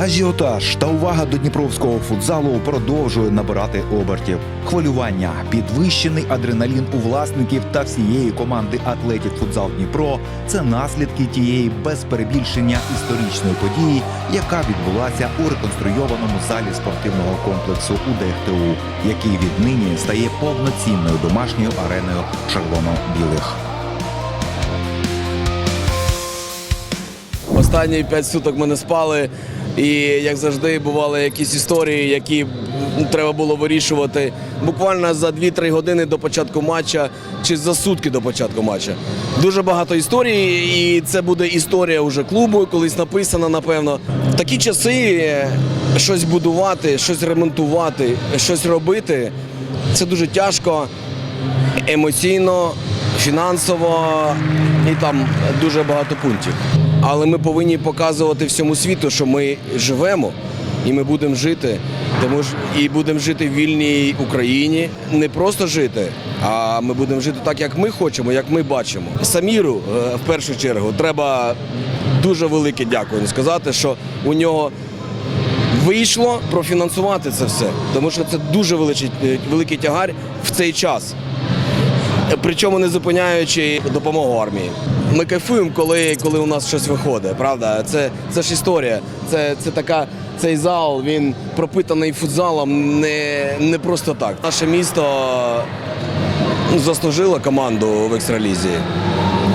Ажіотаж та увага до дніпровського футзалу продовжує набирати обертів. Хвилювання, підвищений адреналін у власників та всієї команди атлетів футзал Дніпро це наслідки тієї без перебільшення історичної події, яка відбулася у реконструйованому залі спортивного комплексу УДХТУ, який віднині стає повноцінною домашньою ареною червоно-білих. Останні п'ять суток ми не спали, і як завжди бували якісь історії, які треба було вирішувати буквально за 2-3 години до початку матча чи за сутки до початку матча. Дуже багато історій, і це буде історія вже клубу, колись написана, напевно. В такі часи е, щось будувати, щось ремонтувати, щось робити це дуже тяжко емоційно, фінансово і там дуже багато пунктів. Але ми повинні показувати всьому світу, що ми живемо і ми будемо жити. Тому ж і будемо жити в вільній Україні. Не просто жити, а ми будемо жити так, як ми хочемо, як ми бачимо. Саміру е, в першу чергу треба дуже велике дякую сказати, що у нього вийшло профінансувати це все, тому що це дуже величий, великий тягар в цей час. Причому не зупиняючи допомогу армії. Ми кайфуємо, коли, коли у нас щось виходить, правда? Це, це ж історія. Це, це така, цей зал, він пропитаний футзалом не, не просто так. Наше місто ну, заслужило команду в екстралізі.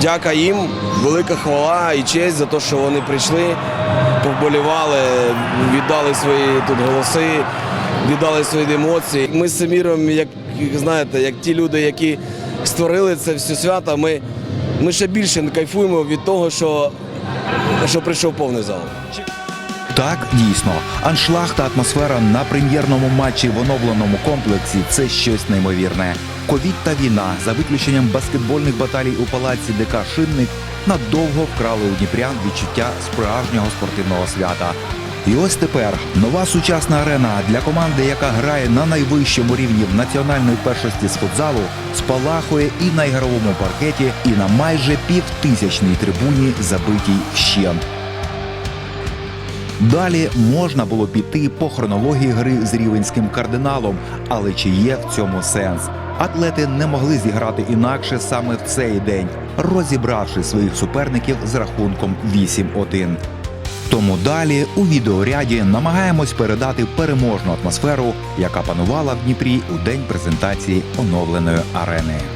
Дяка їм, велика хвала і честь за те, що вони прийшли, повболівали, віддали свої тут голоси, віддали свої емоції. Ми з Саміром, як знаєте, як ті люди, які створили це все свято, ми, ми ще більше кайфуємо від того, що, що прийшов повний зал. Так, дійсно, аншлаг та атмосфера на прем'єрному матчі в оновленому комплексі це щось неймовірне. Ковід та війна, за виключенням баскетбольних баталій у палаці ДК Шинник, надовго вкрали у Дніпрян відчуття справжнього спортивного свята. І ось тепер нова сучасна арена для команди, яка грає на найвищому рівні в національної першості з футзалу, спалахує і на ігровому паркеті, і на майже півтисячній трибуні, забитій вщент. Далі можна було піти по хронології гри з рівенським кардиналом, але чи є в цьому сенс? Атлети не могли зіграти інакше саме в цей день, розібравши своїх суперників з рахунком 8-1. Тому далі у відеоряді намагаємось передати переможну атмосферу, яка панувала в Дніпрі у день презентації оновленої арени.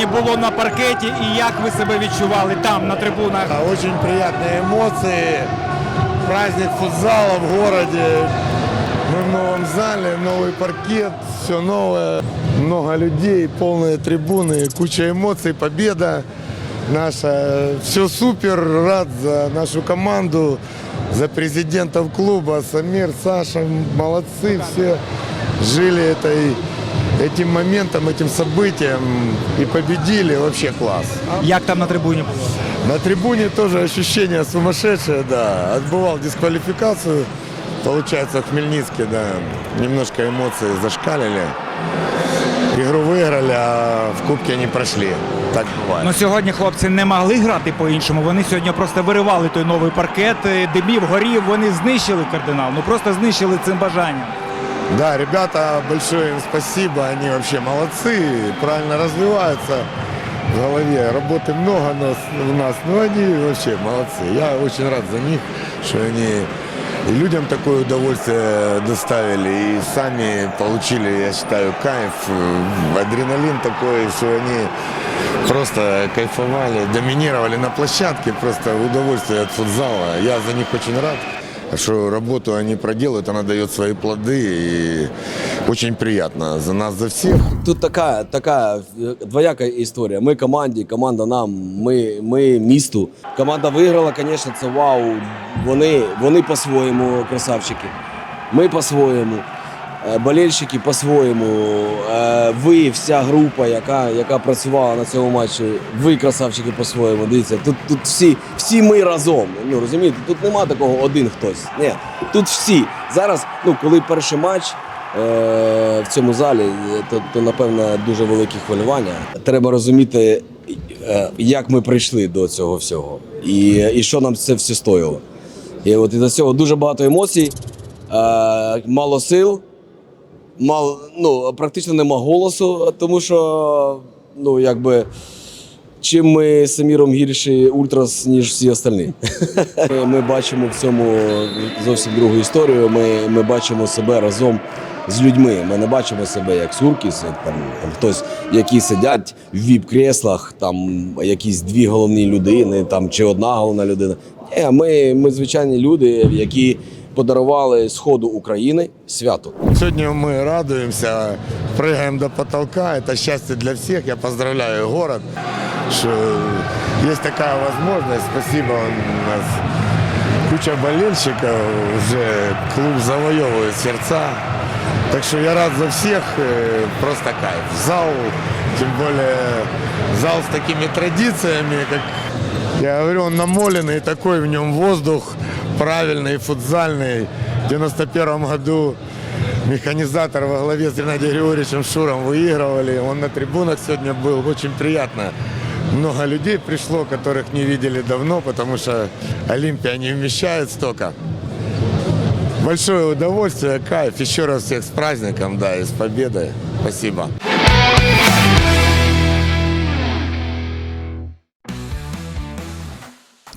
сьогодні було на паркеті і як ви себе відчували там на трибунах? А, Очень приятные эмоции. Праздник футзала в городе. Мы в новом зале, новый паркет, все новое. Много людей, полные трибуны, куча эмоций, победа наша. Все супер, рад за нашу команду, за президентов клуба. Самир, Саша, молодцы все. Жили этой, этим моментом, этим событием и победили. Вообще класс. Як там на трибуні було? На трибуне тоже ощущение сумасшедшее, да. Отбывал дисквалификацию, получается, в Хмельницке, да. Немножко эмоции зашкалили. Игру выиграли, а в кубке не прошли. Так бывает. Ну сьогодні хлопці не могли грати по-іншому. Вони сьогодні просто виривали той новий паркет, е, димів, горів. Вони знищили кардинал. Ну просто знищили цим бажанням. Да, ребята, большое им спасибо. Они вообще молодцы, правильно развиваются в голове. Работы много у нас, но они вообще молодцы. Я очень рад за них, что они и людям такое удовольствие доставили, и сами получили, я считаю, кайф, адреналин такой, что они просто кайфовали, доминировали на площадке, просто удовольствие от футзала. Я за них очень рад что работу они проделают, она дает свои плоды, и очень приятно за нас, за всех. Тут така, така е, двояка історія. Ми команді, команда нам, ми, ми місту. Команда виграла, звісно, це вау. Вони, вони по-своєму красавчики. Ми по-своєму. Е, Болельщики по-своєму. Е, Ви, вся група, яка, яка працювала на цьому матчі, ви красавчики по-своєму. Дивіться, тут, тут всі, всі ми разом. Ну розумієте, тут нема такого один хтось. Ні, тут всі. Зараз, ну коли перший матч е, в цьому залі, то, то напевно дуже великі хвилювання. Треба розуміти, як ми прийшли до цього всього, і, і що нам це все стоїло. І от і до цього дуже багато емоцій, мало сил, мало, ну, практично нема голосу, тому що ну, якби. Чим ми Саміром гірші ультрас, ніж всі остальні. Ми бачимо в цьому зовсім другу історію. Ми, ми бачимо себе разом з людьми. Ми не бачимо себе як суркіс, як там, там хтось, які сидять в віп-креслах, там якісь дві головні людини, там чи одна головна людина. Ні, ми, ми звичайні люди, які подарували сходу України свято. Сегодня мы радуемся, прыгаем до потолка. Это счастье для всех. Я поздравляю город, что есть такая возможность. Спасибо у нас куча болельщиков, уже клуб завоевывает сердца. Так что я рад за всех, э, просто кайф. Зал, тем более зал с такими традициями, как я говорю, он намоленный, такой в нем воздух Правильный, футзальный. В 91 году механизатор во главе с Геннадием Григорьевичем Шуром выигрывали. Он на трибунах сегодня был. Очень приятно. Много людей пришло, которых не видели давно, потому что Олимпия не вмещает столько. Большое удовольствие, кайф. Еще раз всех с праздником, да, и с победой. Спасибо.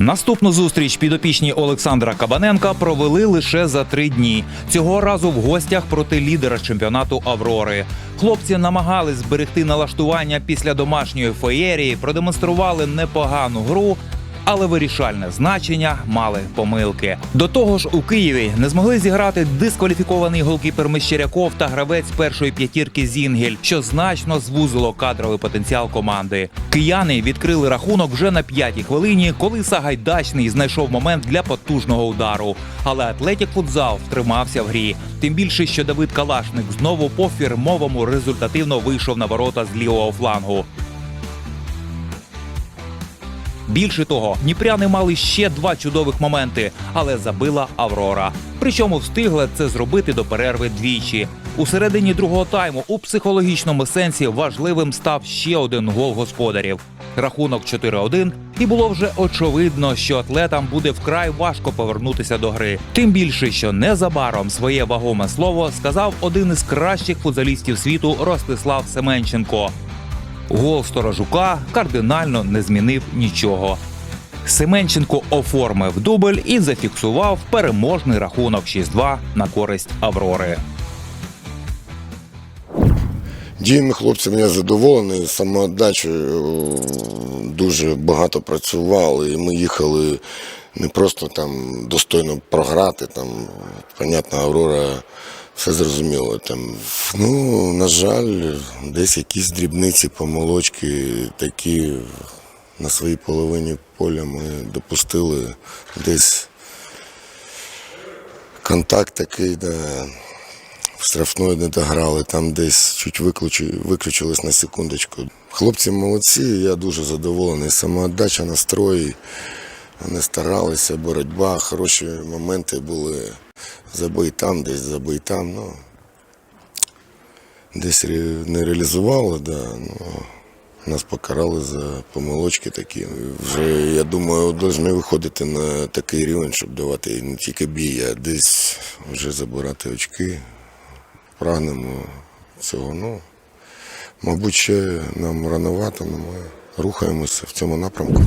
Наступну зустріч підопічні Олександра Кабаненка провели лише за три дні. Цього разу в гостях проти лідера чемпіонату Аврори. Хлопці намагались зберегти налаштування після домашньої феєрії, продемонстрували непогану гру. Але вирішальне значення мали помилки. До того ж, у Києві не змогли зіграти дискваліфікований голкіпер Мещеряков та гравець першої п'ятірки Зінгель, що значно звузило кадровий потенціал команди. Кияни відкрили рахунок вже на п'ятій хвилині, коли Сагайдачний знайшов момент для потужного удару. Але Атлетік Футзал втримався в грі. Тим більше, що Давид Калашник знову по фірмовому результативно вийшов на ворота з лівого флангу. Більше того, дніпряни мали ще два чудових моменти, але забила Аврора. Причому встигла це зробити до перерви двічі. У середині другого тайму у психологічному сенсі важливим став ще один гол господарів. Рахунок 4-1, і було вже очевидно, що атлетам буде вкрай важко повернутися до гри. Тим більше, що незабаром своє вагоме слово сказав один із кращих футзалістів світу Ростислав Семенченко. Гол сторожука кардинально не змінив нічого. Семенченко оформив дубль і зафіксував переможний рахунок 6-2 на користь Аврори. Діями хлопців я задоволений, самоотдачею дуже багато працювали. І ми їхали не просто там достойно програти, там, понятно, Аврора все зрозуміло. Там. Ну, на жаль, десь якісь дрібниці, помилочки такі на своїй половині поля ми допустили десь контакт такий, да, в штрафної не дограли, там десь чуть виключи, виключились на секундочку. Хлопці молодці, я дуже задоволений. Самоотдача, настрої, вони старалися, боротьба, хороші моменти були. Забий там, десь забий там. Ну, десь не реалізували, да, ну, нас покарали за помилочки такі. Вже, я думаю, повинні виходити на такий рівень, щоб давати не тільки бій, а десь вже забирати очки. Прагнемо цього. Ну, мабуть, ще нам рановато, але ми рухаємося в цьому напрямку.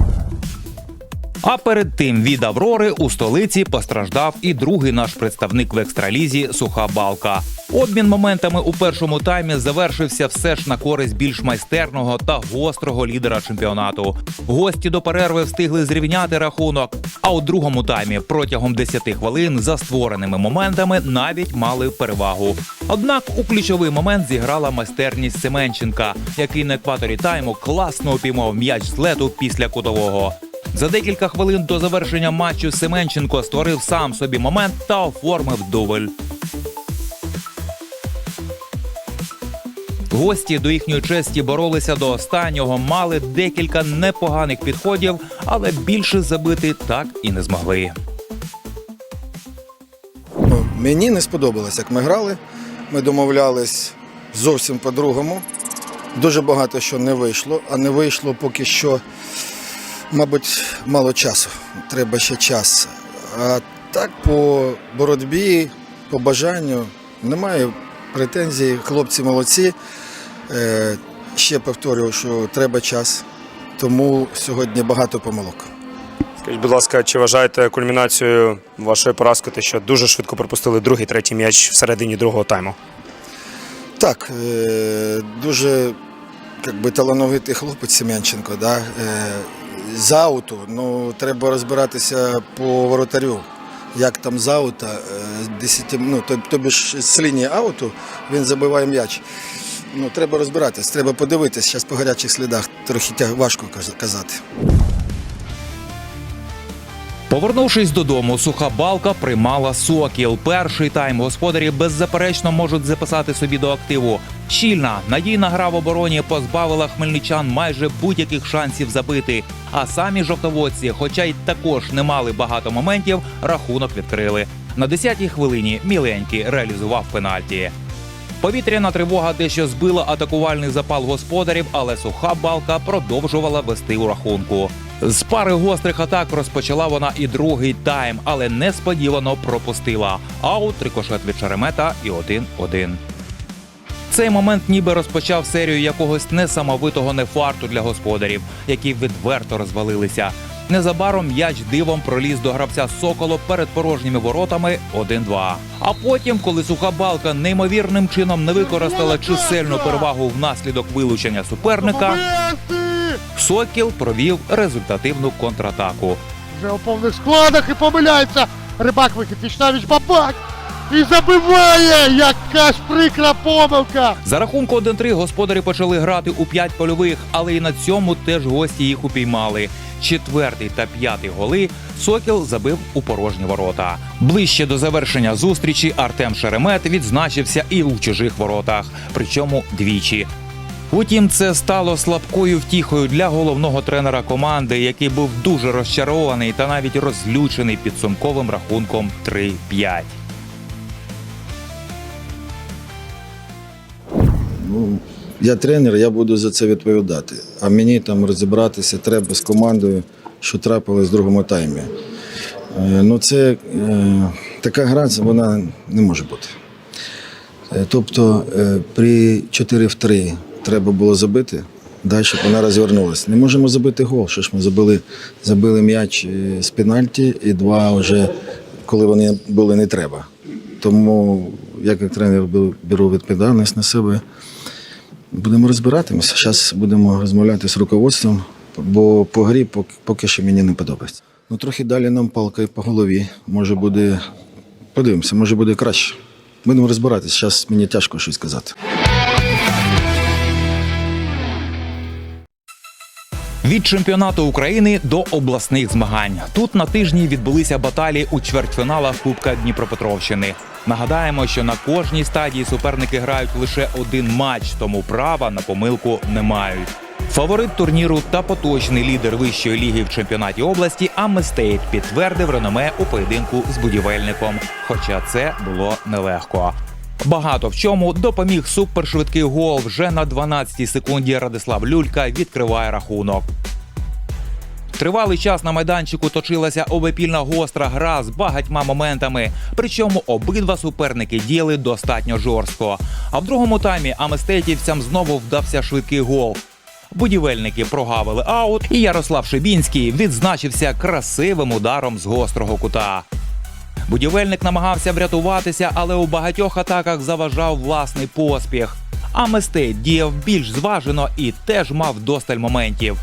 А перед тим від Аврори у столиці постраждав і другий наш представник в екстралізі Суха Балка. Обмін моментами у першому таймі завершився все ж на користь більш майстерного та гострого лідера чемпіонату. Гості до перерви встигли зрівняти рахунок. А у другому таймі протягом 10 хвилин за створеними моментами навіть мали перевагу. Однак у ключовий момент зіграла майстерність Семенченка, який на екваторі тайму класно упіймав м'яч з лету після кутового. За декілька хвилин до завершення матчу Семенченко створив сам собі момент та оформив дубль. Гості до їхньої честі боролися до останнього, мали декілька непоганих підходів, але більше забити так і не змогли. Ну, мені не сподобалось, як ми грали. Ми домовлялись зовсім по-другому. Дуже багато що не вийшло, а не вийшло поки що, мабуть, мало часу. Треба ще час. А так по боротьбі, по бажанню немає претензій. Хлопці молодці. Е, ще повторюю, що треба час. Тому сьогодні багато помилок. Скажіть, будь ласка, чи вважаєте кульмінацією вашої поразки, те, що дуже швидко пропустили другий, третій м'яч всередині другого тайму? Так, е, дуже як би, талановитий хлопець Сем'янченко. Да? З ауту, ну, треба розбиратися по воротарю. Як там з аута, е, 10, ну, тобі ж з лінії ауту він забиває м'яч. Ну, треба розбиратись, треба подивитись. Зараз по гарячих слідах трохи важко казати. Повернувшись додому, суха балка приймала сокіл. Перший тайм господарі беззаперечно можуть записати собі до активу. Щільна надійна гра в обороні позбавила хмельничан майже будь-яких шансів забити. А самі жовтоводці, хоча й також не мали багато моментів, рахунок відкрили. На 10-й хвилині міленький реалізував пенальті. Повітряна тривога дещо збила атакувальний запал господарів, але суха балка продовжувала вести у рахунку. З пари гострих атак розпочала вона і другий тайм, але несподівано пропустила. Аут, рикошет від Шеремета і 1-1. Цей момент ніби розпочав серію якогось несамовитого нефарту для господарів, які відверто розвалилися. Незабаром м'яч дивом проліз до гравця Соколо перед порожніми воротами 1-2. А потім, коли суха балка неймовірним чином не використала чисельну перевагу внаслідок вилучення суперника, Сокіл провів результативну контратаку. Вже у повних складах і помиляється. Рибак вихід, Вічнавіч бабак! І забиває! Яка ж прикра помилка! За рахунку 1-3 господарі почали грати у 5 польових, але і на цьому теж гості їх упіймали. Четвертий та п'ятий голи Сокіл забив у порожні ворота. Ближче до завершення зустрічі Артем Шеремет відзначився і у чужих воротах, причому двічі. Утім, це стало слабкою втіхою для головного тренера команди, який був дуже розчарований та навіть розлючений підсумковим рахунком 3-5. Ну, я тренер, я буду за це відповідати. А мені там розібратися треба з командою, що трапилось в другому таймі. Е, Ну, це е, така гра, вона не може бути. Е, Тобто при 4 в 3 треба було забити, далі щоб вона розвернулася. Не можемо забити гол. Що ж ми забили, забили м'яч е, з пенальті і два вже, коли вони були не треба. Тому я як тренер беру- відповідальність на себе. Будемо розбиратися. Зараз будемо розмовляти з руководством, бо по грі поки, що мені не подобається. Ну, трохи далі нам палкою по голові. Може буде. Подивимося, може буде краще. Будемо розбиратися. Зараз мені тяжко щось сказати. Від чемпіонату України до обласних змагань. Тут на тижні відбулися баталії у чвертьфіналах Кубка Дніпропетровщини. Нагадаємо, що на кожній стадії суперники грають лише один матч, тому права на помилку не мають. Фаворит турніру та поточний лідер вищої ліги в чемпіонаті області Аместейт підтвердив реноме у поєдинку з будівельником. Хоча це було нелегко. Багато в чому допоміг супершвидкий гол вже на 12-й секунді. Радислав Люлька відкриває рахунок. Тривалий час на майданчику точилася обепільна гостра гра з багатьма моментами. Причому обидва суперники діяли достатньо жорстко. А в другому таймі аместетівцям знову вдався швидкий гол. Будівельники прогавили аут, і Ярослав Шибінський відзначився красивим ударом з гострого кута. Будівельник намагався врятуватися, але у багатьох атаках заважав власний поспіх. А Местейт діяв більш зважено і теж мав досталь моментів.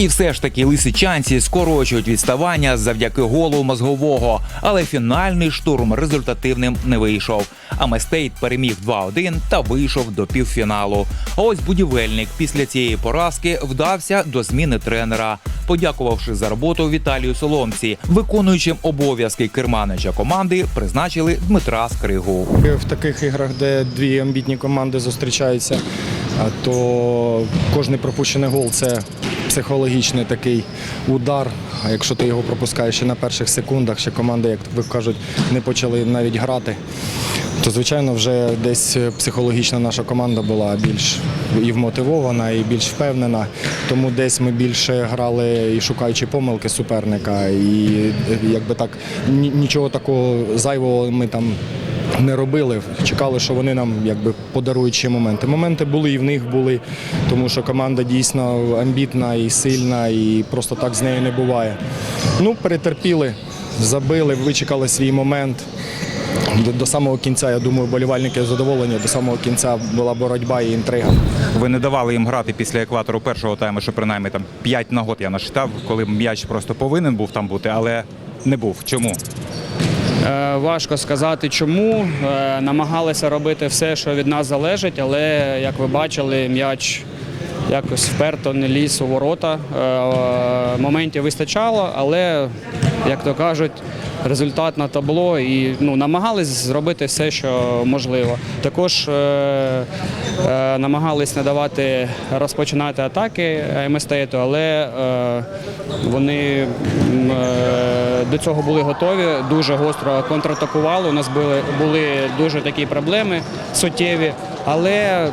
І все ж таки лисичанці скорочують відставання завдяки голу мозгового, але фінальний штурм результативним не вийшов. А Местейт переміг 2-1 та вийшов до півфіналу. А ось будівельник після цієї поразки вдався до зміни тренера, подякувавши за роботу Віталію Соломці, виконуючим обов'язки керманича команди, призначили Дмитра Скригу. В таких іграх, де дві амбітні команди зустрічаються, то кожний пропущений гол це психологічний такий удар. А якщо ти його пропускаєш ще на перших секундах, ще команди, як ви кажуть, не почали навіть грати, то звичайно вже десь психологічна наша команда була більш і вмотивована, і більш впевнена. Тому десь ми більше грали і шукаючи помилки суперника, і якби так нічого такого зайвого ми там не робили. Чекали, що вони нам якби подарують ще моменти. Моменти були і в них були, тому що команда дійсно амбітна і сильна, і просто так з нею не буває. Ну, перетерпіли, забили, вичекали свій момент. До, до самого кінця, я думаю, болівальники задоволені. До самого кінця була боротьба і інтрига. Ви не давали їм грати після екватору першого тайму, що принаймні там 5 нагод я насчитав, коли м'яч просто повинен був там бути, але не був. Чому? Е, Важко сказати чому. Е, Намагалися робити все, що від нас залежить, але як ви бачили, м'яч якось вперто не ліз у ворота. Е, Моментів вистачало, але, як то кажуть, результат на табло і ну, намагались зробити все, що можливо. Також е, е, намагались не давати розпочинати атаки МСТ, але е, вони е, до цього були готові, дуже гостро контратакували. У нас були, були дуже такі проблеми суттєві, але е,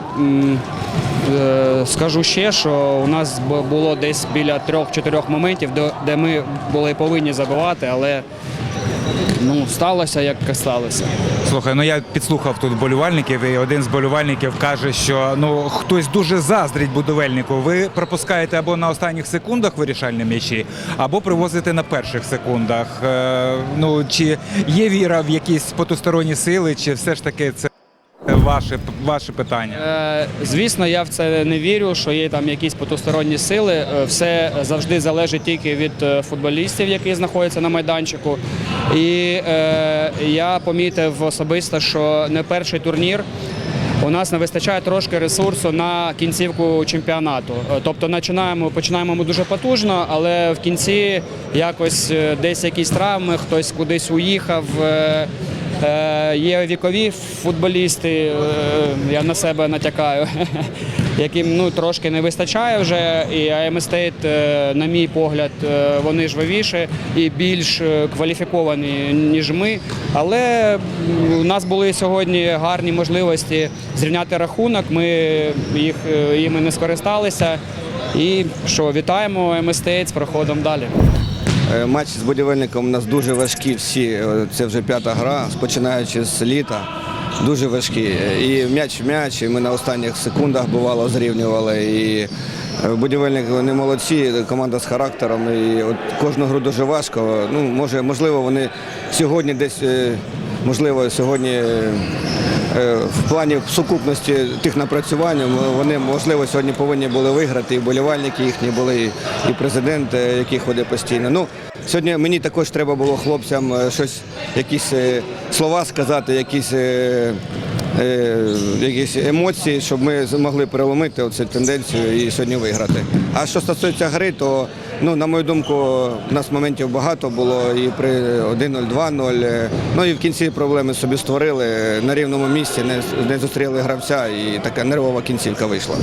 скажу ще, що у нас було десь біля трьох-чотирьох моментів, де- ми були повинні забивати, але ну, сталося як сталося. Слухай, ну я підслухав тут болівальників, і один з болівальників каже, що ну хтось дуже заздрить будівельнику. Ви пропускаєте або на останніх секундах вирішальні м'ячі, або привозите на перших секундах. Е, ну чи є віра в якісь потусторонні сили, чи все ж таки це ваше, ваше питання? Е, Звісно, я в це не вірю, що є там якісь потусторонні сили. Е, Все завжди залежить тільки від е, футболістів, які знаходяться на майданчику. І е, я помітив особисто, що не перший турнір. У нас не вистачає трошки ресурсу на кінцівку чемпіонату. Е, Тобто починаємо, починаємо ми дуже потужно, але в кінці якось десь якісь травми, хтось кудись уїхав. Е, Є вікові футболісти, е, я на себе натякаю, яким ну, трошки не вистачає вже. І АМ е, на мій погляд, вони жвавіші і більш кваліфіковані, ніж ми. Але у нас були сьогодні гарні можливості зрівняти рахунок. Ми їх їми не скористалися. І що, вітаємо АМ Стейт з проходом далі. Е, Матч з будівельником у нас дуже важкі всі. Е, Це вже п'ята гра, починаючи з літа. Дуже важкі. І м'яч в м'яч, і ми на останніх секундах бувало зрівнювали. І е, будівельник вони молодці, команда з характером. І от кожну гру дуже важко. Ну, може, можливо, вони сьогодні десь, можливо, сьогодні. Е, в плані сукупності тих напрацювань вони можливо сьогодні повинні були виграти. І вболівальники їхні були, і президент, е, який ходить постійно. Ну сьогодні мені також треба було хлопцям е, щось, якісь слова сказати, якісь. Якісь емоції, щоб ми змогли переломити цю тенденцію і сьогодні виграти. А що стосується гри, то ну на мою думку, у нас моментів багато було і при 1-0, 2-0. е, Ну і в кінці проблеми собі створили на рівному місці, не, не зустріли гравця, і така нервова кінцівка вийшла.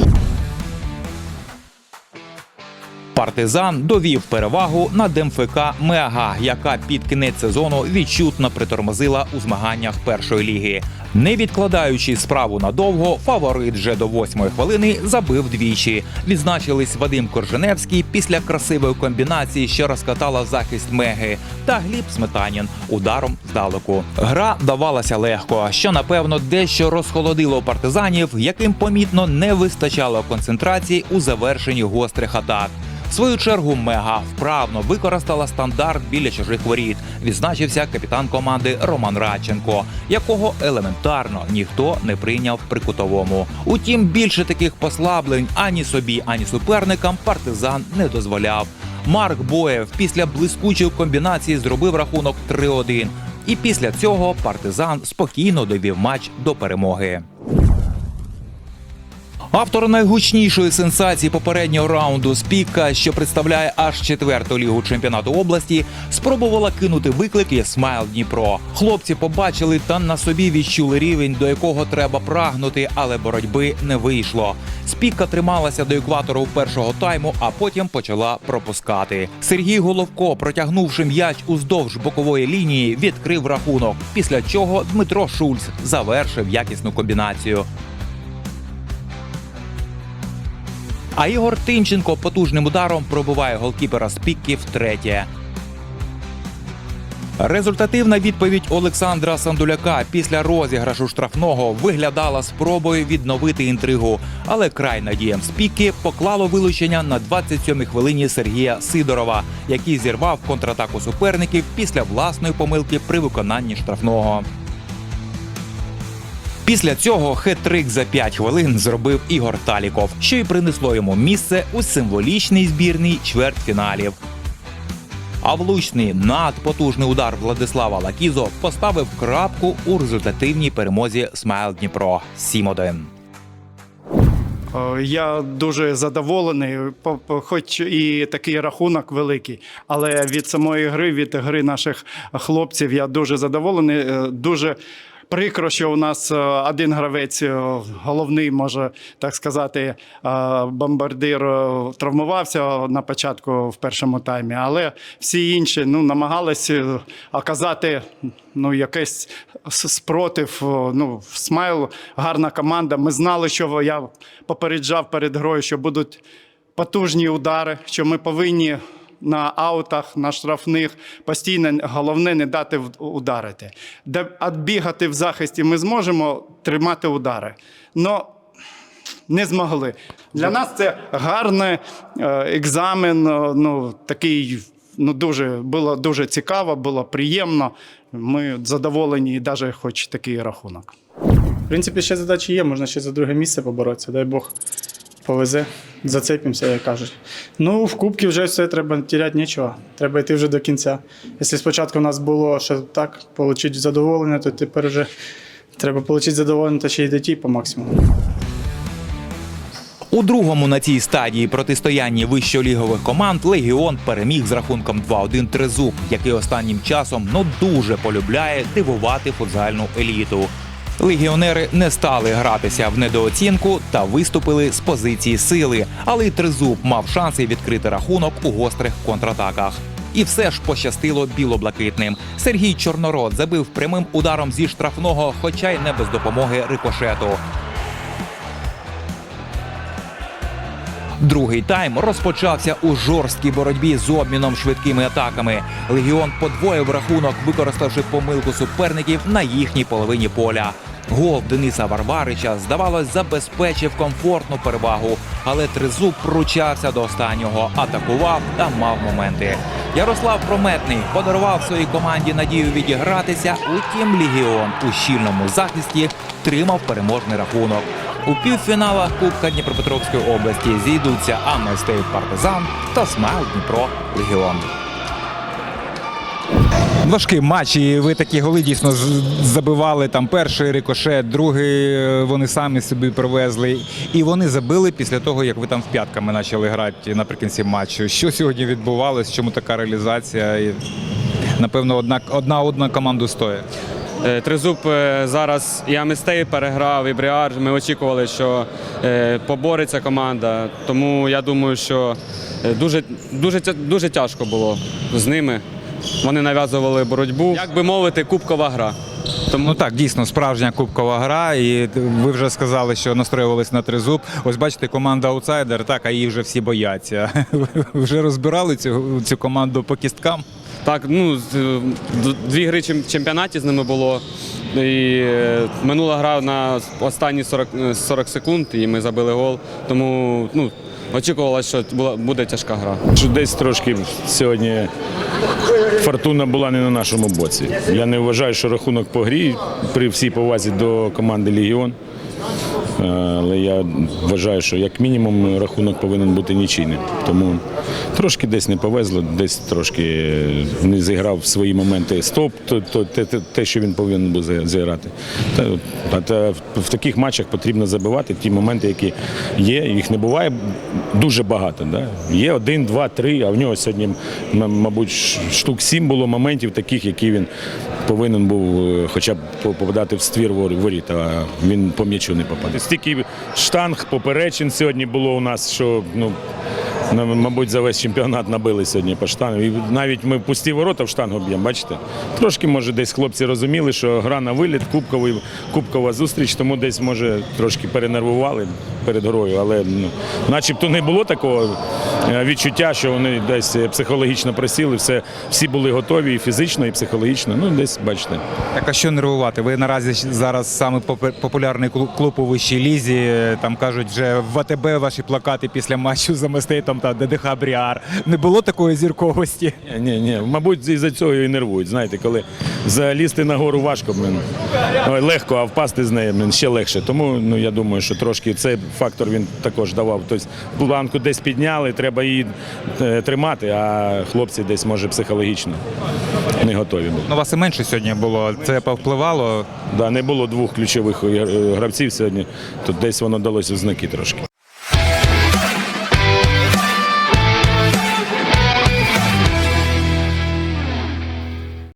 Партизан довів перевагу над МФК Мега, яка під кінець сезону відчутно притормозила у змаганнях першої ліги. Не відкладаючи справу надовго, фаворит вже до восьмої хвилини забив двічі. Відзначились Вадим Корженевський після красивої комбінації, що розкатала захист Меги, та Гліб Сметанін ударом здалеку. Гра давалася легко, що напевно дещо розхолодило партизанів, яким помітно не вистачало концентрації у завершенні гострих атак. Свою чергу Мега вправно використала стандарт біля чужих воріт. Відзначився капітан команди Роман Радченко, якого елементарно ніхто не прийняв при кутовому. Утім, більше таких послаблень ані собі, ані суперникам партизан не дозволяв. Марк Боєв після блискучої комбінації зробив рахунок 3-1. І після цього партизан спокійно довів матч до перемоги. Автор найгучнішої сенсації попереднього раунду Спіка, що представляє аж четверту лігу чемпіонату області, спробувала кинути виклик Єсмайл Дніпро. Хлопці побачили та на собі відчули рівень, до якого треба прагнути, але боротьби не вийшло. Спіка трималася до екватору першого тайму, а потім почала пропускати. Сергій Головко, протягнувши м'яч уздовж бокової лінії, відкрив рахунок. Після чого Дмитро Шульц завершив якісну комбінацію. А Ігор Тимченко потужним ударом пробиває голкіпера з пікки втретє. Результативна відповідь Олександра Сандуляка після розіграшу штрафного виглядала спробою відновити інтригу, але край надіям з піки поклало вилучення на 27-й хвилині Сергія Сидорова, який зірвав контратаку суперників після власної помилки при виконанні штрафного. Після цього хет-трик за 5 хвилин зробив Ігор Таліков, що й принесло йому місце у символічній збірній чвертьфіналів. А влучний надпотужний удар Владислава Лакізо поставив крапку у результативній перемозі Смайл Дніпро 7-1. Я дуже задоволений, хоч і такий рахунок великий, але від самої гри, від гри наших хлопців, я дуже задоволений. Е, Дуже прикро, що у нас е, один гравець, е, головний, може так сказати, е, бомбардир травмувався на початку в першому таймі, але всі інші ну, намагалися оказати ну, якийсь спротив. Ну, смайл, гарна команда. Ми знали, що я попереджав перед грою, що будуть потужні удари, що ми повинні на аутах, на штрафних постійно головне не дати ударити. Де відбігати в захисті ми зможемо тримати удари. Но не змогли. Для нас це гарний е, екзамен. е, Ну такий ну дуже було дуже цікаво, було приємно. Ми задоволені, і навіть хоч такий рахунок. В принципі, ще задачі є, можна ще за друге місце поборотися. Дай Бог повезе, зацепимося, як кажуть. Ну, в кубці вже все треба тіряти нічого. Треба йти вже до кінця. Якщо спочатку у нас було що так, отримати задоволення, то тепер вже треба отримати задоволення та ще й дійти по максимуму. У другому на цій стадії протистояння вищолігових команд Легіон переміг з рахунком 2-1 Тризуб, який останнім часом ну дуже полюбляє дивувати футзальну еліту. Легіонери не стали гратися в недооцінку та виступили з позиції сили, але й Тризуб мав шанси відкрити рахунок у гострих контратаках. І все ж пощастило білоблакитним. Сергій Чорнород забив прямим ударом зі штрафного, хоча й не без допомоги рикошету. Другий тайм розпочався у жорсткій боротьбі з обміном швидкими атаками. Легіон подвоїв рахунок, використавши помилку суперників на їхній половині поля. Гол Дениса Варварича, здавалось, забезпечив комфортну перевагу, але Тризуб пручався до останнього, атакував та мав моменти. Ярослав Прометний подарував своїй команді надію відігратися. Утім, легіон у щільному захисті тримав переможний рахунок. У півфіналах Кубка Дніпропетровської області зійдуться Амнестейт Партизан та Смайл Дніпро Легіон. Важкий матч, і ви такі голи дійсно забивали. Там перший рикошет, другий е, вони самі собі привезли. І вони забили після того, як ви там в п'ятками почали грати наприкінці матчу. Що сьогодні відбувалось? Чому така реалізація? І, напевно, одна, одна одна команду стоїть. Е, Тризуб е, зараз і Аместей переграв, і Бріар. Ми очікували, що е, побореться команда. Тому я думаю, що дуже, дуже, дуже тяжко було з ними. Вони нав'язували боротьбу. Як би мовити, кубкова гра. Тому Ну так, дійсно, справжня кубкова гра. І ви вже сказали, що настроювались на тризуб. Ось бачите, команда аутсайдер, так, а її вже всі бояться. Ви вже розбирали цю, цю команду по кісткам? Так, ну е, дві гри в чемпіонаті з ними було. І е, минула гра на останні 40, е, 40 секунд, і ми забили гол. Тому ну, очікувалося, що буде тяжка гра. Десь трошки сьогодні фортуна була не на нашому боці. Я не вважаю, що рахунок по грі при всій повазі до команди Легіон. Але я вважаю, що як мінімум рахунок повинен бути нічийним. Тому трошки десь не повезло, десь трошки не зіграв свої моменти стоп, то, то, те, те- що він повинен був зіграти. Та, а та в таких матчах потрібно забивати ті моменти, які є. Їх не буває дуже багато. Да? Є один, два, три, а в нього сьогодні, мабуть, штук сім було моментів таких, які він повинен був е, хоча б попадати в ствір воріт, а він по м'ячу не попаде. Стільки штанг, поперечин сьогодні було у нас, що ну. На- Мабуть, за весь чемпіонат набили сьогодні по штангу. І навіть ми пусті ворота в штангу б'ємо, бачите? Трошки, може, десь хлопці розуміли, що гра на виліт, кубковий, кубкова зустріч, тому десь, може, трошки перенервували перед грою. Але ну, начебто не було такого е, відчуття, що вони десь психологічно просіли, все, всі були готові і фізично, і психологічно. Ну, десь бачите. Так а що нервувати? Ви наразі зараз саме популярний клуб у вищій лізі. Там кажуть, вже в АТБ ваші плакати після матчу за Местейтом та ДДХ Бріар. Не було такої зірковості. Ні, ні, мабуть, із-за цього і нервують. Знаєте, коли залізти на гору важко, ой, легко, а впасти з неї блин, ще легше. Тому ну, я думаю, що трошки цей фактор він також давав. Тобто планку десь підняли, треба її е, тримати, а хлопці десь, може, психологічно не готові були. Ну, вас і менше сьогодні було. Це повпливало. Да, не було двох ключових е, гравців сьогодні, то десь воно далося в знаки трошки.